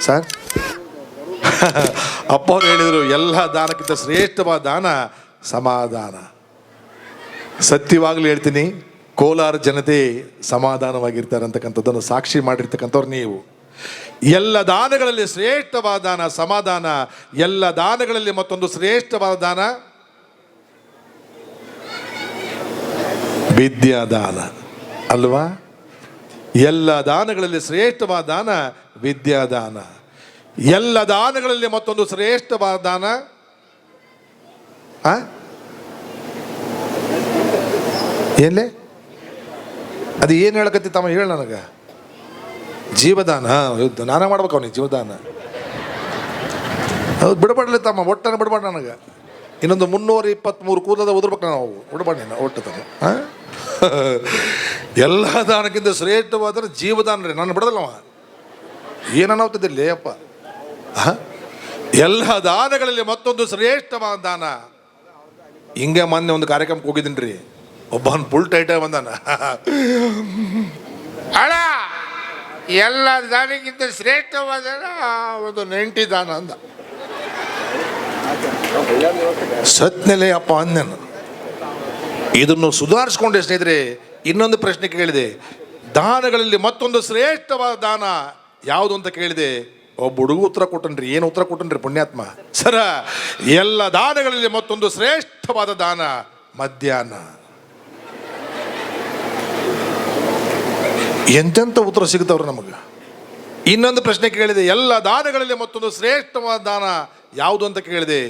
Sir ಅಪ್ಪ ಅವ್ರು ಹೇಳಿದರು ಎಲ್ಲ ದಾನಕ್ಕಿಂತ ಶ್ರೇಷ್ಠವಾದ ದಾನ ಸಮಾಧಾನ. ಸತ್ಯವಾಗಲೂ ಹೇಳ್ತೀನಿ ಕೋಲಾರ ಜನತೆ ಸಮಾಧಾನವಾಗಿರ್ತಾರಂತಕ್ಕಂಥದ್ದನ್ನು ಸಾಕ್ಷಿ ಮಾಡಿರ್ತಕ್ಕಂಥವ್ರು ನೀವು. ಎಲ್ಲ ದಾನಗಳಲ್ಲಿ ಶ್ರೇಷ್ಠವಾದ ದಾನ ಸಮಾಧಾನ ಎಲ್ಲ ದಾನಗಳಲ್ಲಿ ಮತ್ತೊಂದು ಶ್ರೇಷ್ಠವಾದ ದಾನ? ವಿದ್ಯಾದಾನ. ಅಲ್ವಾ? ಎಲ್ಲ ದಾನಗಳಲ್ಲಿ ಶ್ರೇಷ್ಠವಾದ ದಾನ ವಿದ್ಯಾದಾನ. ಎಲ್ಲ ದಾನಗಳಲ್ಲಿ ಮತ್ತೊಂದು ಶ್ರೇಷ್ಠವಾದ ದಾನ? ಏನ್ಲೆ? ಅದು ಏನು ಹೇಳಕತ್ತಿ ತಮ್ಮ ಹೇಳ ನನಗೆ. ಜೀವದಾನ ನಾನ ಮಾಡ್ಬೇಕು ಅವನಿಗೆ ಜೀವದಾನ. ಹೌದು ಬಿಡಬಾಡ್ಲಿ ತಮ್ಮ, ಒಟ್ಟನ ಬಿಡಬಾಡ ನನಗೆ. ಇನ್ನೊಂದು ಮುನ್ನೂರ ಇಪ್ಪತ್ತ್ಮೂರು ಕೂದಲ ಉದುರ್ಬೇಕು ನಾವು ಬಿಡಬಾಡ ಒಟ್ಟು ತಮ್ಮ ಹಾಂ ಎಲ್ಲ ದಾನಕ್ಕಿಂತ ಶ್ರೇಷ್ಠವಾದ್ರೆ ಜೀವದಾನ ರೀ ನಾನು ಬಿಡದಲ್ಲವ ಏನನ್ನೋಗ್ತದಿಲ್ಲ ಅಪ್ಪ ಎಲ್ಲ ದಾನಗಳಲ್ಲಿ ಮತ್ತೊಂದು ಶ್ರೇಷ್ಠವಾದ ದಾನ. ಹಿಂಗೆ ಮೊನ್ನೆ ಒಂದು ಕಾರ್ಯಕ್ರಮಕ್ಕೆ ಹೋಗಿದ್ದೀನಿ ರೀ ಒಬ್ಬನ ಫುಲ್ ಟೈಟ ಬಂದಾನ. ಅಣ್ಣ, ಎಲ್ಲ ದಾನಕ್ಕಿಂತ ಶ್ರೇಷ್ಠವಾದ ಒಂದು ನೆಂಟಿ ದಾನ ಅಂದ. ಸತ್ನೆಲೆ ಅಪ್ಪ ಅಂದೆನು ಇದನ್ನು ಸುಧಾರಿಸ್ಕೊಂಡೆ ಸ್ನೇಹಿತರೆ ಇನ್ನೊಂದು ಪ್ರಶ್ನೆ ಕೇಳಿದೆ. ದಾನಗಳಲ್ಲಿ ಮತ್ತೊಂದು ಶ್ರೇಷ್ಠವಾದ ದಾನ ಯಾವುದು ಅಂತ ಕೇಳಿದೆ. ಒಬ್ಬ ಹುಡುಗ ಉತ್ತರ ಕೊಟ್ಟನ್ರಿ, ಏನು ಉತ್ತರ ಕೊಟ್ಟನ್ರಿ ಪುಣ್ಯಾತ್ಮ? ಸರ, ಎಲ್ಲ ದಾನಗಳಲ್ಲಿ ಮತ್ತೊಂದು ಶ್ರೇಷ್ಠವಾದ ದಾನ ಮಧ್ಯಾಹ್ನ. ಎಂತೆಂಥ ಉತ್ತರ ಸಿಗ್ತಾವ್ರಿ ನಮಗೆ? ಇನ್ನೊಂದು ಪ್ರಶ್ನೆ ಕೇಳಿದೆ, ಎಲ್ಲ ದಾನಗಳಲ್ಲಿ ಮತ್ತೊಂದು ಶ್ರೇಷ್ಠವಾದ ದಾನ ಯಾವುದು ಅಂತ ಕೇಳಿದೆ.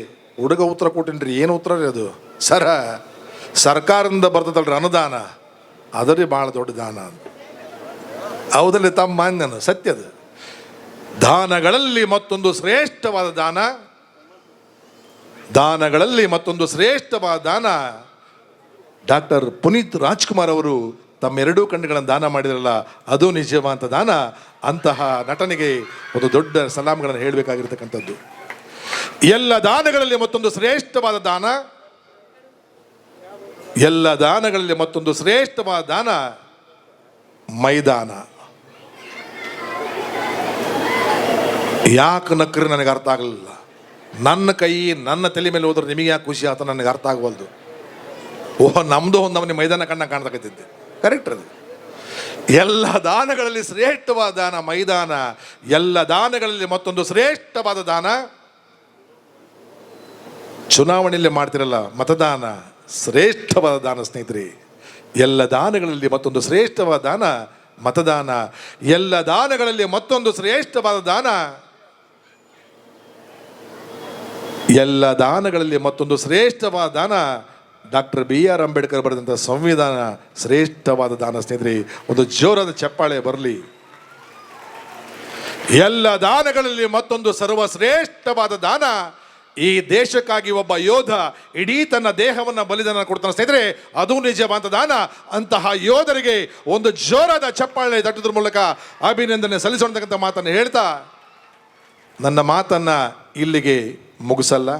ಹುಡುಗ ಉತ್ತರ ಕೊಟ್ಟಿನ್ರಿ, ಏನು ಉತ್ತರ ರೀ ಅದು? ಸರ, ಸರ್ಕಾರದಿಂದ ಬರ್ತದಲ್ರಿ ಅನುದಾನ. ಅದರಿ ಭಾಳ ದೊಡ್ಡ ದಾನ ಅಂತ ಹೌದಲ್ಲಿ ತಮ್ಮ ಸತ್ಯದ ದಾನಗಳಲ್ಲಿ ಮತ್ತೊಂದು ಶ್ರೇಷ್ಠವಾದ ದಾನ, ದಾನಗಳಲ್ಲಿ ಮತ್ತೊಂದು ಶ್ರೇಷ್ಠವಾದ ದಾನ, ಡಾಕ್ಟರ್ ಪುನೀತ್ ರಾಜ್ಕುಮಾರ್ ಅವರು ತಮ್ಮ ಎರಡೂ ಕಣ್ಣುಗಳನ್ನು ದಾನ ಮಾಡಿದ್ರಲ್ಲ, ಅದು ನಿಜವಾದ ದಾನ. ಅಂತಹ ನಟನೆಗೆ ಒಂದು ದೊಡ್ಡ ಸಲಾಮ್ಗಳನ್ನು ಹೇಳಬೇಕಾಗಿರ್ತಕ್ಕಂಥದ್ದು. ಎಲ್ಲ ದಾನಗಳಲ್ಲಿ ಮತ್ತೊಂದು ಶ್ರೇಷ್ಠವಾದ ದಾನ ಎಲ್ಲ ದಾನಗಳಲ್ಲಿ ಮತ್ತೊಂದು ಶ್ರೇಷ್ಠವಾದ ದಾನ ಮೈದಾನ. ಯಾಕೆ ನಕ್ಕರೆ ನನಗೆ ಅರ್ಥ ಆಗಲಿಲ್ಲ. ನನ್ನ ಕೈ ನನ್ನ ತಲೆ ಮೇಲೆ ಹೋದ್ರೆ ನಿಮಗೆ ಯಾಕೆ ಖುಷಿ ಆತ ನನಗೆ ಅರ್ಥ ಆಗವಲ್ದು. ಓಹ್ ನಮ್ಮದು ಒಂದು ನಮ್ಮನೆ ಮೈದಾನ ಕಣ್ಣ ಕಾಣ್ತಕ್ಕಿದ್ದೆ ಕರೆಕ್ಟ್ ಅದು. ಎಲ್ಲ ದಾನಗಳಲ್ಲಿ ಶ್ರೇಷ್ಠವಾದ ದಾನ ಮೈದಾನ, ಎಲ್ಲ ದಾನಗಳಲ್ಲಿ ಮತ್ತೊಂದು ಶ್ರೇಷ್ಠವಾದ ದಾನ ಚುನಾವಣೆಯಲ್ಲಿ ಮಾಡ್ತಿರಲ್ಲ ಮತದಾನ. ಶ್ರೇಷ್ಠವಾದ ದಾನ ಸ್ನೇಹಿತರೆ, ಎಲ್ಲ ದಾನಗಳಲ್ಲಿ ಮತ್ತೊಂದು ಶ್ರೇಷ್ಠವಾದ ದಾನ ಮತದಾನ. ಎಲ್ಲ ದಾನಗಳಲ್ಲಿ ಮತ್ತೊಂದು ಶ್ರೇಷ್ಠವಾದ ದಾನ ಎಲ್ಲ ದಾನಗಳಲ್ಲಿ ಮತ್ತೊಂದು ಶ್ರೇಷ್ಠವಾದ ದಾನ. ಡಾಕ್ಟರ್ ಬಿ ಆರ್ ಅಂಬೇಡ್ಕರ್ ಬರೆದಂಥ ಸಂವಿಧಾನ ಶ್ರೇಷ್ಠವಾದ ದಾನ ಸ್ನೇಹಿತರೆ, ಒಂದು ಜೋರಾದ ಚಪ್ಪಾಳೆ ಬರಲಿ. ಎಲ್ಲ ದಾನಗಳಲ್ಲಿ ಮತ್ತೊಂದು ಸರ್ವಶ್ರೇಷ್ಠವಾದ ದಾನ ಈ ದೇಶಕ್ಕಾಗಿ ಒಬ್ಬ ಯೋಧ ಇಡೀ ತನ್ನ ದೇಹವನ್ನು ಬಲಿದಾನ ಕೊಡ್ತಾನೆ. ಸ್ನೇಹಿತರೆ, ಅದು ನಿಜವಾದ ದಾನ ಅಂತಹ ಯೋಧರಿಗೆ ಒಂದು ಜೋರಾದ ಚಪ್ಪಾಳೆ ತಟ್ಟುದ್ರ ಮೂಲಕ ಅಭಿನಂದನೆ ಸಲ್ಲಿಸೋಣತಕ್ಕಂಥ ಮಾತನ್ನು ಹೇಳ್ತಾ, ನನ್ನ ಮಾತನ್ನ ಇಲ್ಲಿಗೆ ಮುಗಿಸಲ್ಲ.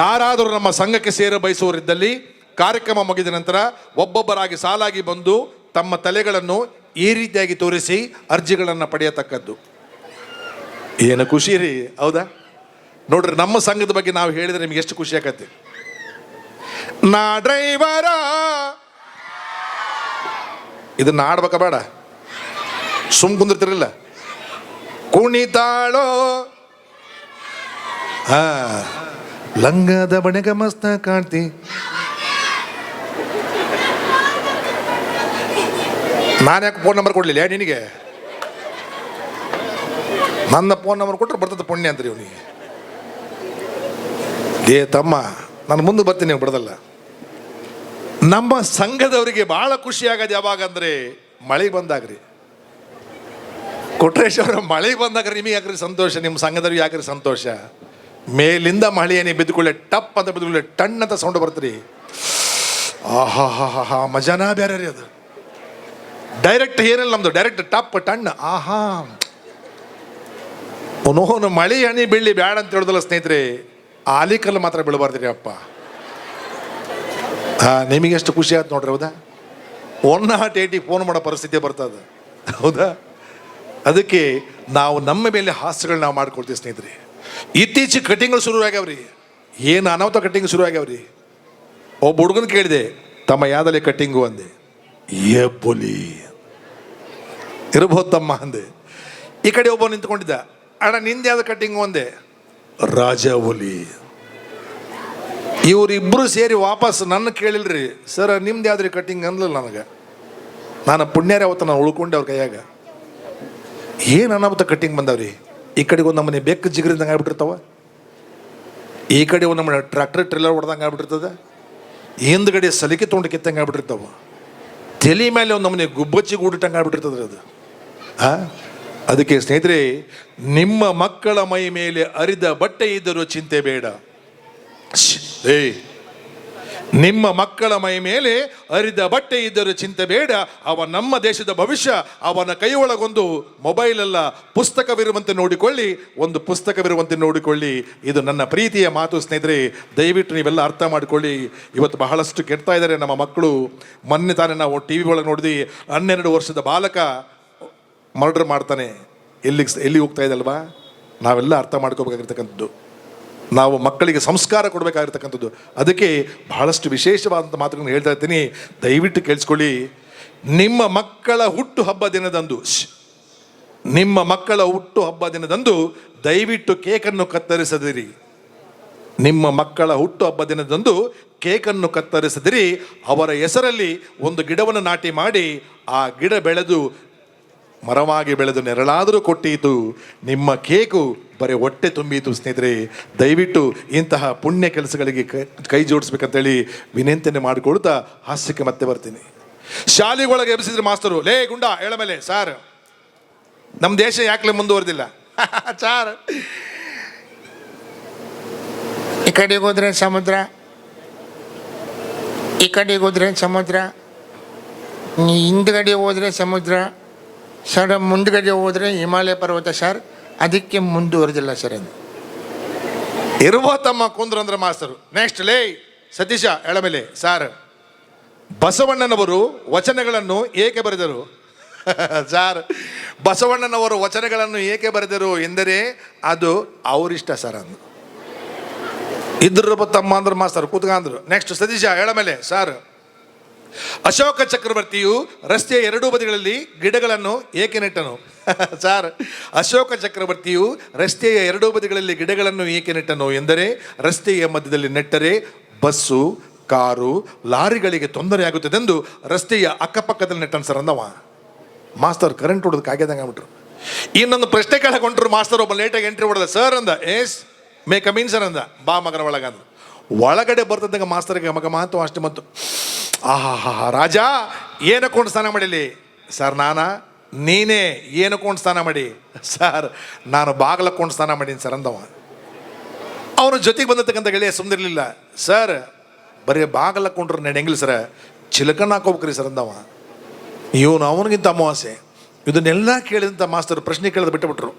ಯಾರಾದರೂ ನಮ್ಮ ಸಂಘಕ್ಕೆ ಸೇರ ಬಯಸುವರಿದ್ದಲ್ಲಿ ಕಾರ್ಯಕ್ರಮ ಮುಗಿದ ನಂತರ ಒಬ್ಬೊಬ್ಬರಾಗಿ ಸಾಲಾಗಿ ಬಂದು ತಮ್ಮ ತಲೆಗಳನ್ನು ಈ ರೀತಿಯಾಗಿ ತೋರಿಸಿ ಅರ್ಜಿಗಳನ್ನು ಪಡೆಯತಕ್ಕದ್ದು. ಏನು ಖುಷಿ ರೀ, ಹೌದಾ? ನೋಡ್ರಿ, ನಮ್ಮ ಸಂಘದ ಬಗ್ಗೆ ನಾವು ಹೇಳಿದ್ರೆ ನಿಮ್ಗೆ ಎಷ್ಟು ಖುಷಿ ಆಗತ್ತೆ ನಾ ಡ್ರೈವರ. ಇದನ್ನ ಆಡ್ಬೇಕ ಬೇಡ. ಸುಮ್ ಕುಂದಿರ್ತಿರಲಿಲ್ಲ ಕುಣಿತಾಳೋ. ಹಾ, ಲಂಗದ ಬಣೆಗ ಮಸ್ತ ಕಾಣ್ತಿ. ನಾನು ಯಾಕೆ ಫೋನ್ ನಂಬರ್ ಕೊಡ್ಲಿಲ್ಲ ನಿನಗೆ? ನನ್ನ ಫೋನ್ ನಂಬರ್ ಕೊಟ್ಟರೆ ಬರ್ತದೆ ಪುಣ್ಯ ಅಂತ ಇವನಿಗೆ ಏ ತಮ್ಮ, ನಾನು ಮುಂದೆ ಬರ್ತೀನಿ, ನೀವು ಬಿಡದಲ್ಲ ನಮ್ಮ ಸಂಘದವರಿಗೆ ಬಹಳ ಖುಷಿ ಆಗೋದು ಯಾವಾಗ ಅಂದ್ರೆ ಮಳೆ ಬಂದಾಗ್ರಿ. ಕೊಟ್ರೇಶ್ವರ ಮಳೆ ಬಂದಾಗ ನಿಮಗೆ ಯಾಕ್ರಿ ಸಂತೋಷ, ನಿಮ್ಮ ಸಂಘದವ್ರಿಗೆ ಯಾಕ್ರಿ ಸಂತೋಷ? ಮೇಲಿಂದ ಮಳೆ ನೀವು ಬಿದ್ದುಕೊಳ್ಳೆ, ಟಪ್ ಅಂತ ಬಿದ್ದುಕೊಳ್ಳೆ, ಟಣ್ಣ ಅಂತ ಸೌಂಡ್ ಬರ್ತೀರಿ. ಆಹಾ ಹಾ ಹಾ ಹಾ ಮಜಾನ ಬೇರೆ ರೀ ಅದು. ಡೈರೆಕ್ಟ್ ಏನಿಲ್ಲ ನಮ್ದು ಡೈರೆಕ್ಟ್ ಟಪ್, ಟಣ್ಣ. ಆಹಾ. ನೋನು ಮಳೆ, ಹನಿ ಬೀಳಿ ಬ್ಯಾಡ ಅಂತ ಹೇಳಿದಲ್ಲ ಸ್ನೇಹಿತರೆ, ಆಲಿಕಲ್ಲು ಮಾತ್ರ ಬೀಳಬಾರ್ದ್ರಿ ಅಪ್ಪ. ನಿಮಗೆ ಎಷ್ಟು ಖುಷಿ ಆಯ್ತು ನೋಡ್ರಿ, ಹೌದಾ? ಒನ್ ನಾಟ್ ಏಯ್ಟಿ ಫೋನ್ ಮಾಡೋ ಪರಿಸ್ಥಿತಿ ಬರ್ತದೆ ಹೌದಾ? ಅದಕ್ಕೆ ನಾವು ನಮ್ಮ ಮೇಲೆ ಹಾಸ್ಯಗಳು ನಾವು ಮಾಡ್ಕೊಳ್ತೀವಿ ಸ್ನೇಹಿತರೆ. ಇತ್ತೀಚೆಗೆ ಕಟಿಂಗ್ಗಳು ಶುರು ಆಗ್ಯಾವ್ರಿ. ಏನು ಅನಾಹುತ ಕಟಿಂಗ್ ಶುರು ಆಗ್ಯಾವ್ರಿ. ಒಬ್ಬ ಹುಡುಗನ ಕೇಳಿದೆ, ತಮ್ಮ ಯಾವ್ದಲ್ಲಿ ಕಟ್ಟಿಂಗು ಅಂದೆ. ಏ ಇರಬಹುದು ತಮ್ಮ ಅಂದೆ. ಈ ಕಡೆ ಒಬ್ಬ ನಿಂತ್ಕೊಂಡಿದ್ದ ಅಣ್ಣ ನಿಂದೆ ಯಾವ್ದು ಕಟ್ಟಿಂಗ್ ಒಂದೇ? ರಾಜ ಹುಲಿ ಇವರಿಬ್ಬರು ಸೇರಿ ವಾಪಸ್ ನನ್ನ ಕೇಳಿಲ್ರಿ. ಸರ್ ನಿಮ್ದು ಯಾವ್ದ್ರಿ ಕಟ್ಟಿಂಗ್ ಅನ್ಲಿಲ್ಲ ನನಗೆ. ನಾನು ಪುಣ್ಯರೇ ಅವತ್ತು ನಾನು ಉಳ್ಕೊಂಡೆ ಅವ್ರ ಕೈಯಾಗ. ಏನು ಅನಾಹುತ ಕಟ್ಟಿಂಗ್ ಬಂದವ್ರಿ? ಈ ಕಡೆಗೆ ಒಂದು ನಮ್ಮನೆ ಬೆಕ್ಕು ಜಿಗರಿಂದಂಗೆ ಆಗ್ಬಿಟ್ಟಿರ್ತಾವ. ಈ ಕಡೆ ಒಂದು ನಮ್ಮನೆ ಟ್ರ್ಯಾಕ್ಟರ್ ಟ್ರಿಲ್ಲರ್ ಹೊಡೆದಂಗೆ ಆಗ್ಬಿಟ್ಟಿರ್ತದೆ. ಹಿಂದ್ಗಡೆ ಸಲಿಕೆ ತೊಗೊಂಡು ಕಿತ್ತಂಗೆ ಆಗ್ಬಿಟ್ಟಿರ್ತಾವ. ತಲೆ ಮೇಲೆ ಒಂದು ನಮ್ಮನೆ ಗುಬ್ಬಚ್ಚಿ ಗೂಡಿಟ್ಟಂಗೆ ಆಗ್ಬಿಟ್ಟಿರ್ತದ್ರಿ ಅದು. ಆ? ಅದಕ್ಕೆ ಸ್ನೇಹಿತರೆ, ನಿಮ್ಮ ಮಕ್ಕಳ ಮೈ ಮೇಲೆ ಅರಿದ ಬಟ್ಟೆ ಇದ್ದರೂ ಚಿಂತೆ ಬೇಡ. ಏ, ನಿಮ್ಮ ಮಕ್ಕಳ ಮೈ ಮೇಲೆ ಅರಿದ ಬಟ್ಟೆ ಇದ್ದರೂ ಚಿಂತೆ ಬೇಡ. ಅವ ನಮ್ಮ ದೇಶದ ಭವಿಷ್ಯ, ಅವನ ಕೈಯೊಳಗೊಂದು ಮೊಬೈಲ್ ಅಲ್ಲ, ಪುಸ್ತಕವಿರುವಂತೆ ನೋಡಿಕೊಳ್ಳಿ, ಒಂದು ಪುಸ್ತಕವಿರುವಂತೆ ನೋಡಿಕೊಳ್ಳಿ. ಇದು ನನ್ನ ಪ್ರೀತಿಯ ಮಾತು ಸ್ನೇಹಿತರೆ, ದಯವಿಟ್ಟು ನೀವೆಲ್ಲ ಅರ್ಥ ಮಾಡಿಕೊಳ್ಳಿ. ಇವತ್ತು ಬಹಳಷ್ಟು ಕೆಡ್ತಾ ಇದ್ದಾರೆ ನಮ್ಮ ಮಕ್ಕಳು. ಮೊನ್ನೆ ತಾನೇ ನಾವು ಟಿ ವಿ ಒಳಗೆ ನೋಡಿದ್ವಿ, ಹನ್ನೆರಡು ವರ್ಷದ ಬಾಲಕ ಮರ್ಡರ್ ಮಾಡ್ತಾನೆ, ಎಲ್ಲಿಗೆ ಎಲ್ಲಿ ಹೋಗ್ತಾ ಇದಲ್ವಾ ನಾವೆಲ್ಲ ಅರ್ಥ ಮಾಡ್ಕೋಬೇಕಾಗಿರ್ತಕ್ಕಂಥದ್ದು. ನಾವು ಮಕ್ಕಳಿಗೆ ಸಂಸ್ಕಾರ ಕೊಡಬೇಕಾಗಿರ್ತಕ್ಕಂಥದ್ದು. ಅದಕ್ಕೆ ಬಹಳಷ್ಟು ವಿಶೇಷವಾದಂಥ ಮಾತುಗಳನ್ನು ಹೇಳ್ತಾ ಇರ್ತೀನಿ. ದಯವಿಟ್ಟು ಕೇಳಿಸ್ಕೊಳ್ಳಿ. ನಿಮ್ಮ ಮಕ್ಕಳ ಹುಟ್ಟು ಹಬ್ಬ ದಿನದಂದು. ನಿಮ್ಮ ಮಕ್ಕಳ ಹುಟ್ಟು ಹಬ್ಬ ದಿನದಂದು ದಯವಿಟ್ಟು ಕೇಕನ್ನು ಕತ್ತರಿಸದಿರಿ. ನಿಮ್ಮ ಮಕ್ಕಳ ಹುಟ್ಟು ಹಬ್ಬ ದಿನದಂದು ಕೇಕನ್ನು ಕತ್ತರಿಸದಿರಿ. ಅವರ ಹೆಸರಲ್ಲಿ ಒಂದು ಗಿಡವನ್ನು ನಾಟಿ ಮಾಡಿ, ಆ ಗಿಡ ಬೆಳೆದು ಮರವಾಗಿ ಬೆಳೆದು ನೆರಳಾದರೂ ಕೊಟ್ಟೀತು, ನಿಮ್ಮ ಕೇಕು ಬರೀ ಹೊಟ್ಟೆ ತುಂಬಿತು ಸ್ನೇಹಿತರೆ. ದಯವಿಟ್ಟು ಇಂತಹ ಪುಣ್ಯ ಕೆಲಸಗಳಿಗೆ ಕೈ- ಜೋಡಿಸ್ಬೇಕಂತೇಳಿ ವಿನಂತಿಯನ್ನು ಮಾಡಿಕೊಳ್ತಾ ಹಾಸ್ಯಕ್ಕೆ ಮತ್ತೆ ಬರ್ತೀನಿ. ಶಾಲೆಗೊಳಗೆ ಎಬ್ಸಿದ್ರೆ ಮಾಸ್ತರು, ಲೇ ಗುಂಡ ಹೇಳ ಮೇಲೆ, ಸಾರ್. ನಮ್ಮ ದೇಶ ಯಾಕಲೇ ಮುಂದುವರೆದಿಲ್ಲ? ಸಾರ್. ಈ ಕಡೆಗೆ ಹೋದ್ರೆ ಸಮುದ್ರ? ಈ ಕಡೆಗೆ ಹೋದ್ರೆ ಸಮುದ್ರ? ಹಿಂದ್ಗಡೆ ಹೋದ್ರೆ ಸಮುದ್ರ? ಸರ್ ಮುಂದುಗಡೆ ಹೋದರೆ ಹಿಮಾಲಯ ಪರ್ವತ ಸರ್ ಅದಕ್ಕೆ ಮುಂದುವರೆದಿಲ್ಲ ಸರ್ ಅದು. ಇರುವ ತಮ್ಮ ಕುಂದ್ರಂದ್ರ ಮಾಸ್ತರು ನೆಕ್ಸ್ಟ್ ಲೇ, ಸತೀಶ, ಎಳಮೆಲೆ ಸಾರ್ ಬಸವಣ್ಣನವರು ವಚನಗಳನ್ನು ಏಕೆ ಬರೆದರು? ಸಾರ್ ಬಸವಣ್ಣನವರು ವಚನಗಳನ್ನು ಏಕೆ ಬರೆದರು ಎಂದರೆ ಅದು ಅವರಿಷ್ಟ ಸರ್ ಅಂದು. ಇದ್ರ ತಮ್ಮ ಅಂದ್ರ ಮಾಸ್ತರ್ ಕೂತ್ಕಂದ್ರು. ನೆಕ್ಸ್ಟ್ ಸತೀಶ, ಎಳಮೆಲೆ ಸಾರ್ ಅಶೋಕ ಚಕ್ರವರ್ತಿಯು ರಸ್ತೆಯ ಎರಡೂ ಬದಿಗಳಲ್ಲಿ ಗಿಡಗಳನ್ನು ಏಕೆ ನೆಟ್ಟನು? ಸಾರ್, ಅಶೋಕ ಚಕ್ರವರ್ತಿಯು ರಸ್ತೆಯ ಎರಡೂ ಬದಿಗಳಲ್ಲಿ ಗಿಡಗಳನ್ನು ಏಕೆ ನೆಟ್ಟನು ಎಂದರೆ ರಸ್ತೆಯ ಮಧ್ಯದಲ್ಲಿ ನೆಟ್ಟರೆ ಬಸ್ಸು, ಕಾರು, ಲಾರಿಗಳಿಗೆ ತೊಂದರೆಯಾಗುತ್ತದೆಂದು ರಸ್ತೆಯ ಅಕ್ಕಪಕ್ಕದಲ್ಲಿ ನೆಟ್ಟನು ಸರ್ ಅಂದವ. ಮಾಸ್ತರ್ ಕರೆಂಟ್ ಹೊಡೆದು ಕಾಗ್ಯದಂಗೆ ಆಗ್ಬಿಟ್ರು. ಇನ್ನೊಂದು ಪ್ರಶ್ನೆ ಕೇಳಕೊಂಡ್ರು ಮಾಸ್ತರ್, ಒಬ್ಬ ಲೇಟಾಗಿ ಎಂಟ್ರಿ ಹೊಡೆದ. ಸರ್ ಅಂದ. ಏಸ್ ಮೇ ಕಮೀನ್ ಸರ್ ಅಂದ. ಬಾ ಮಗನ ಒಳಗಂದ ಒಳಗಡೆ ಬರ್ತದಂಗ ಮಾಸ್ತರ್ಗೆ ಮಗ ಮಾತು ಅಷ್ಟೇ ಮತ್ತು ಆಹಾ ರಾಜ ಏನಕ್ಕೊಂಡು ಸ್ನಾನ ಮಾಡಿಲಿ? ಸರ್, ನಾನ, ನೀನೇ ಏನಕ್ಕೊಂಡು ಸ್ನಾನ ಮಾಡಿ? ಸರ್, ನಾನು ಬಾಗ್ಲಕ್ಕೊಂಡು ಸ್ನಾನ ಮಾಡೀನಿ, ಸರ್, ಅಂದವ. ಅವನ ಜೊತೆಗೆ ಬಂದಿರ್ತಕ್ಕಂಥ ಗೆಳೆಯ ಸುಮ್ಮನಿರಲಿಲ್ಲ ಸರ್, ಬರೀ ಬಾಗಲಕ್ಕೊಂಡ್ರೆ ನಡೆಯಂಗಿಲ್ಲ ಸರ್. ಚಿಲಕನ್ನ ಹಾಕೋಬೇಕ್ರಿ, ಸರ್, ಅಂದವ. ಇವನು ಅವನಿಗಿಂತ ಅಮಾವಾಸ್ಯೆ. ಇದನ್ನೆಲ್ಲ ಕೇಳಿದಂಥ ಮಾಸ್ತರು ಪ್ರಶ್ನೆ ಕೇಳಿದ ಬಿಟ್ಟುಬಿಟ್ರು.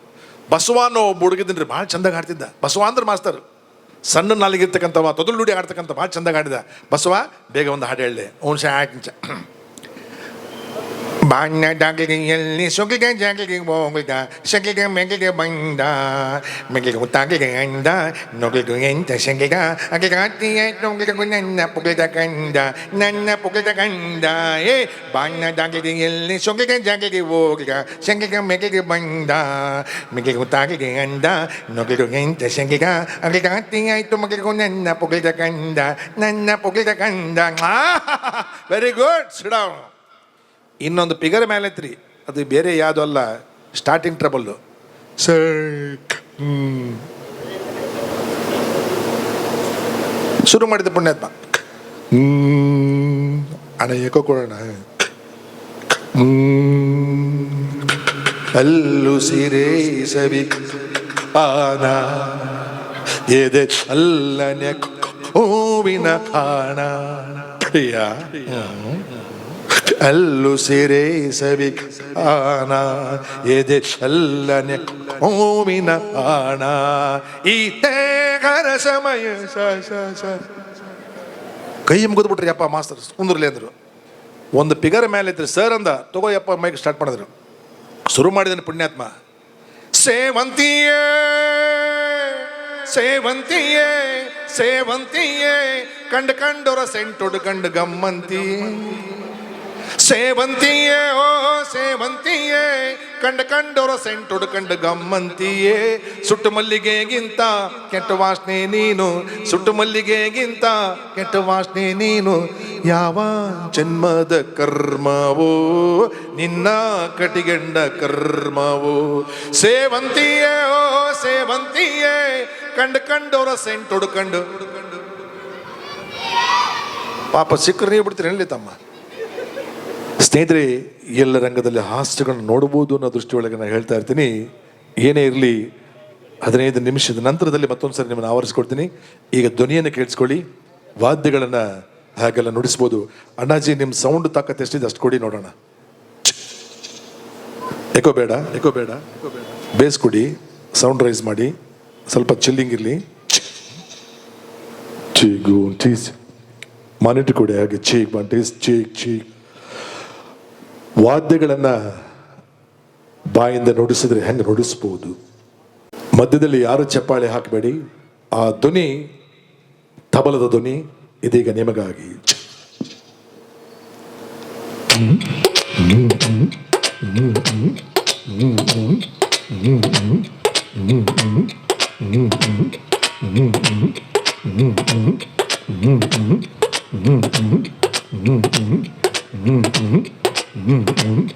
ಬಸವ ಅನ್ನೋ ಒಬ್ಬ ಹುಡುಗಿದ್ದೀನಿ ಭಾಳ ಚಂದಾಗಿ ಆಡ್ತಿದ್ದ ಬಸವ ಅಂದ್ರೆ ಮಾಸ್ತರ್. ಸಣ್ಣ ನಾಲಿಗಿರ್ತಕ್ಕಂಥವ ತೊದಲು ನುಡಿ ಆಡ್ತಕ್ಕಂಥ ಭಾಳ ಚಂದಾಗಿ ಆಡಿದ ಬಸವ, ಬೇಗ ಒಂದು ಹಾಡು ಹೇಳಿದೆ ಓಂಶ ಸಹ ಆಯ್ತು ಬಾಣ್ಣದಾಗಲಿ ಎಲ್ಲಿ ಸೊಗಲಿಗೆ ಜಾಗಲಿಗೆ ಹೋಗದ ಸಗಿಗೆ ಮೆಗಿಗೆ ಬಂದ ಮೆಗಿಗೆ ಗೊತ್ತಾಗಲಿಗೆ ಅಂದ ನೊಗಲಿಗೆ ಎಂತ ಸಗಿಗ ಅಗಿಗಾತಿಯ ನೊಗಲಿಗೂ ನನ್ನ ಪುಗಿದ ಕಂದ ನನ್ನ ಪುಗಿದ ಕಂದ ಏ ಬಾಣ್ಣದಾಗಲಿ ಎಲ್ಲಿ ಸೊಗಲಿಗೆ ಜಾಗಲಿಗೆ ಹೋಗದ ಸಗಿಗೆ ಮೆಗಿಗೆ ಬಂದ ಮೆಗಿಗೆ ಗೊತ್ತಾಗಲಿಗೆ ಅಂದ ನೊಗಲಿಗೂ ಎಂತ ಸಗಿಗ ಅಗಿಗಾತಿಯಾಯ್ತು ಮಗಿಗೂ ನನ್ನ ಪುಗಿದ ಕಂದ ನನ್ನ ಪುಗಿದ ಕಂದ ವೆರಿ ಗುಡ್ ಸಿಡಾವ್ ಇನ್ನೊಂದು ಪಿಗರ್ ಮೇಲೆ ಐತ್ರಿ ಅದು ಬೇರೆ ಯಾವುದು ಅಲ್ಲ ಸ್ಟಾರ್ಟಿಂಗ್ ಟ್ರಬಲ್ಲು ಶುರು ಮಾಡಿದ ಪುಣ್ಯಾತ್ಮ. ಅಣ್ಣ ಏಕೋ ಕೊಡೋಣ. ಅಲ್ಲು ಸಿರೆ ಸವಿ ಆನ ಎದೆ ಅಲ್ಲನೆ ಹೂವಿನ ಕಾಣ ಪ್ರಿಯ? ಅಲ್ಲು ಸಿರೆ ಸವಿ ಆನ, ಎದೆ ಶಲ್ಲನೆ ಓಮಿನ ಆಣ. ಈ ತೇಗರ ಸಮಯ ಕೈ ಮುಗಿದು ಬಿಟ್ರಿ ಅಪ್ಪ ಮಾಸ್ತರ್, ಕುಂದ್ರಲಿ ಅಂದರು. ಒಂದು ಪಿಗರ್ ಮೇಲೆ ಇದ್ರೆ ಸರ್ ಅಂದ, ತಗೋ ಯಪ್ಪ ಮೈಕ್ ಸ್ಟಾರ್ಟ್ ಮಾಡಿದ್ರು. ಶುರು ಮಾಡಿದನು ಪುಣ್ಯಾತ್ಮ. ಸೇವಂತಿಯೇ ಸೇವಂತಿಯೇ ಸೇವಂತಿಯೇ, ಕಂಡು ಕಂಡೊರ ಸೆಂಟೊಡು ಕಂಡು ಗಮ್ಮಂತಿಯೇ ಸೇವಂತಿಯೇ, ಓ ಸೇವಂತಿಯೇ, ಕಂಡ ಕಂಡೋರ ಸೆಂಟ್ ಹುಡ್ಕಂಡು ಗಮ್ಮಂತಿಯೇ. ಸುಟ್ಟು ಮಲ್ಲಿಗೆಗಿಂತ ಕೆಟ್ಟ ವಾಸನೆ ನೀನು, ಸುಟ್ಟು ಮಲ್ಲಿಗೆಗಿಂತ ಕೆಟ್ಟ ವಾಸನೆ ನೀನು. ಯಾವ ಜನ್ಮದ ಕರ್ಮವೋ, ನಿನ್ನ ಕಟಿಗಂಡ ಕರ್ಮವೋ. ಸೇವಂತಿಯೇ, ಓ ಸೇವಂತಿಯೇ, ಕಂಡು ಕಂಡೋರ ಸೆಂಟ್ ಹುಡ್ಕಂಡು ಪಾಪ ಸಿಕ್ಕರು ನೀವು ಬಿಡ್ತೀರಿ ತಮ್ಮ? ಸ್ನೇಹಿತರೆ, ಎಲ್ಲ ರಂಗದಲ್ಲಿ ಹಾಸ್ಯಗಳನ್ನು ನೋಡಬಹುದು ಅನ್ನೋ ದೃಷ್ಟಿಯೊಳಗೆ ನಾನು ಹೇಳ್ತಾ ಇರ್ತೀನಿ. ಏನೇ ಇರಲಿ, ಹದಿನೈದು ನಿಮಿಷದ ನಂತರದಲ್ಲಿ ಮತ್ತೊಂದು ಸರಿ ನಿಮ್ಮನ್ನು ಆವರಿಸ್ಕೊಡ್ತೀನಿ. ಈಗ ಧ್ವನಿಯನ್ನು ಕೇಳಿಸ್ಕೊಳ್ಳಿ, ವಾದ್ಯಗಳನ್ನು ಹಾಗೆಲ್ಲ ನುಡಿಸ್ಬೋದು. ಅಣ್ಣಾಜಿ ನಿಮ್ಮ ಸೌಂಡ್ ತಾಕತ್ತೆ ಎಷ್ಟಿದೆ ಅಷ್ಟು ಕೊಡಿ ನೋಡೋಣ. ಎಕೋ ಬೇಡ ಎಕೋ ಬೇಡ ಬೇಸ್ ಕೊಡಿ ಸೌಂಡ್ ರೈಸ್ ಮಾಡಿ. ಸ್ವಲ್ಪ ಚಿಲ್ಲಿಂಗ್ ಇರಲಿ. ಚೀಗು ಚೀಸ್. ಮಾನಿಟರ್ ಕೊಡಿ ಹಾಗೆ ಚೀಕ್ ಟೀಸ್ ಚೀಕ್ ಚೀಕ್ ವಾದ್ಯಗಳನ್ನು ಬಾಯಿಂದ ನುಡಿಸಿದ್ರೆ ಹೆಂಗೆ ನುಡಿಸ್ಬೋದು? ಮಧ್ಯದಲ್ಲಿ ಯಾರು ಚಪ್ಪಾಳೆ ಹಾಕಬೇಡಿ? ಆ ಧ್ವನಿ, ತಬಲದ ಧ್ವನಿ ಇದೀಗ ನಿಮಗಾಗಿ. Mm-hmm.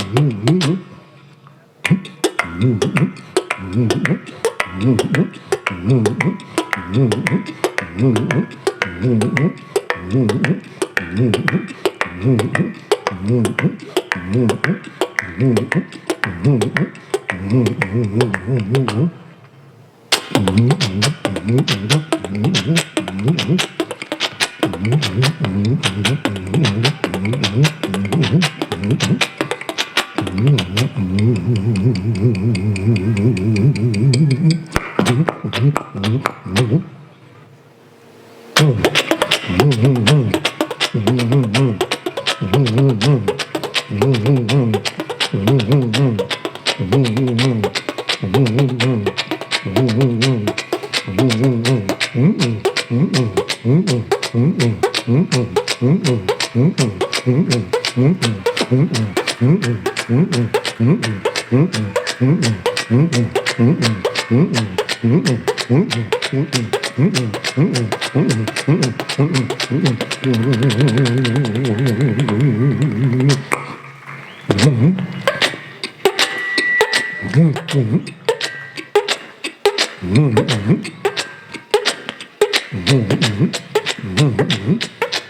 ಓ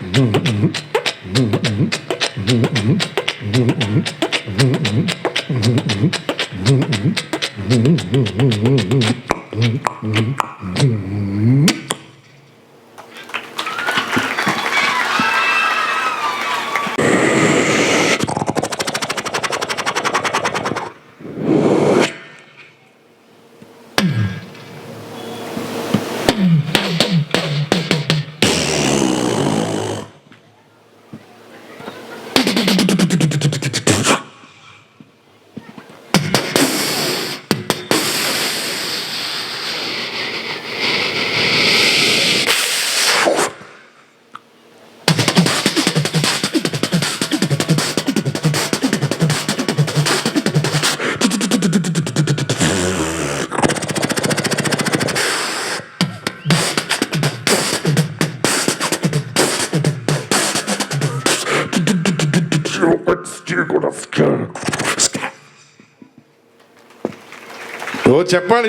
ಚಪ್ಪಾಳೆ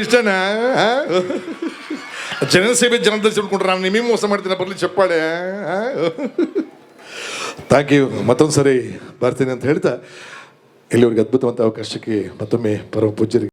ಇಷ್ಟನಾ ಆ? ಜನಸೇವೆ ಜನದ ತಿಳ್ಕೊಂಡ್ರೆ ನಾನು ನಿಮಗೆ ಮೋಸ ಮಾಡ್ತೀನಿ ಬರ್ಲಿ ಆ? ಥ್ಯಾಂಕ್ ಯು ಮತ್ತೊಂದು ಸರಿ ಬರ್ತೀನಿ ಅಂತ ಹೇಳ್ತಾ, ಇಲ್ಲಿವರೆಗೆ ಅದ್ಭುತವಂತ ಅವಕಾಶಕ್ಕೆ ಮತ್ತೊಮ್ಮೆ ಪರಮ ಪೂಜ್ಯರಿಗೆ